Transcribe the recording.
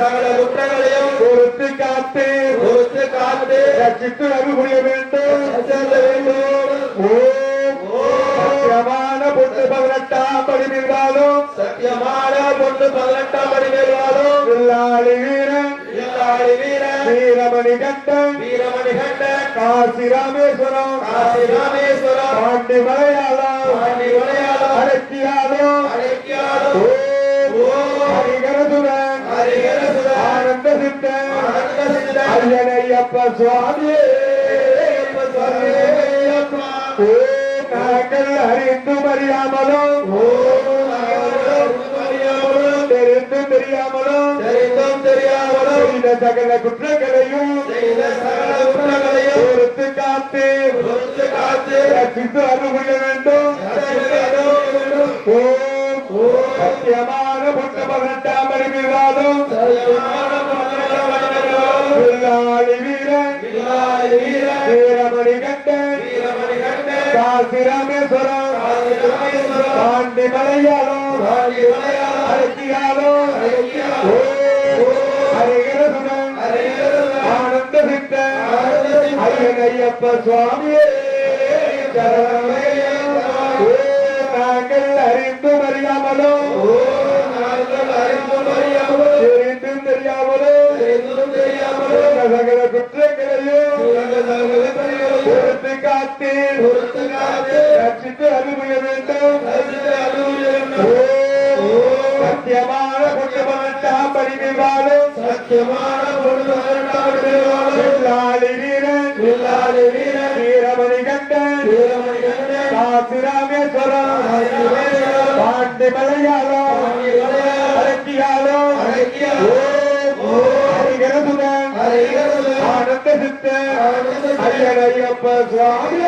சகல குற்றங்களையும் பொறுத்து காத்து பொறுத்து காத்து ரட்சித்து அருள்புரிய வேண்டும். சத்தியமான பொட்டு பதினெட்டாம் படி நின்றாலும் சத்தியமான பொண்ணு பதினெட்டாம் படி மேல்வாலும் வில்லாளி வீரன் இல்லாடி வீரன். வீரமணி கண்டன் வீரமணி கண்டன். காசி ராமேஸ்வரம் காசி ராமேஸ்வரம். பாண்டி மலையாளம் சித்தன் ஐயனையப்ப ஐயப்பா ஓம் நாங்கள் அறிந்து அறியாமலும் ஓம் நாங்கள் அறியாமலும் தெரிந்து தெரியாமலும் தெரிந்தும் தெரியாமலும் செய்த சகல குற்றங்களையும் செய்த சகல குற்றங்களையும் பொறுத்து காத்து பொறுத்து காத்து ரட்சித்து அருள்புரிய வேண்டும். ஓம். சத்தியமான புத்த பதினெட்டாம் படி மீதாலும் வில்லாளி வீரன் வீரமணி கண்டன் காசி ராமேஸ்வரம் பாண்டி மலையாளம் அடக்கியாலும் ஹரிகரசுடன் ஆனந்த ஐயன் ஐயப்ப சுவாமியே. சகல குற்றங்களையும் பொறுத்து காத்து ரட்சித்து அனுபவிய வேண்டும். சத்தியமான கொண்டு பதினெட்டாம் சத்தியமான பொழுது வீரன் வில்லாளி வீரன் வீரமணி கண்டன் வீரமணி கண்டன் காசி ராமேஸ்வரம் பாண்டி மலையாளம் ஹரிகரசுடன் ஐயப்ப சுவாமி